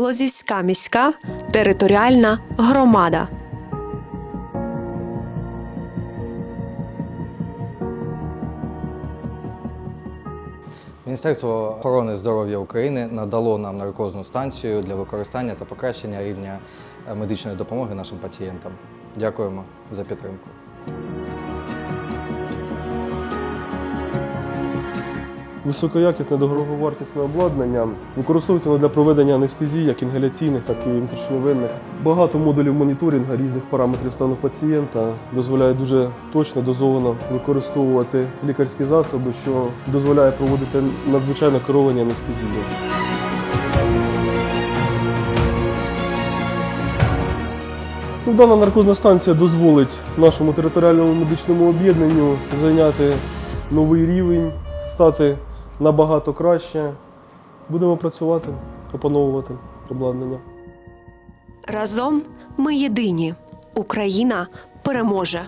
Лозівська міська територіальна громада. Міністерство охорони здоров'я України надало нам наркозну станцію для використання та покращення рівня медичної допомоги нашим пацієнтам. Дякуємо за підтримку. Високоякісне дороговартісне обладнання використовується воно для проведення анестезії, як інгаляційних, так і внутрішньовенних. Багато модулів моніторингу різних параметрів стану пацієнта дозволяє дуже точно дозовано використовувати лікарські засоби, що дозволяє проводити надзвичайно керовані анестезії. Ну, Дана наркозна станція дозволить нашому територіальному медичному об'єднанню зайняти новий рівень, стати набагато краще. Будемо працювати, опановувати обладнання. Разом ми єдині. Україна переможе.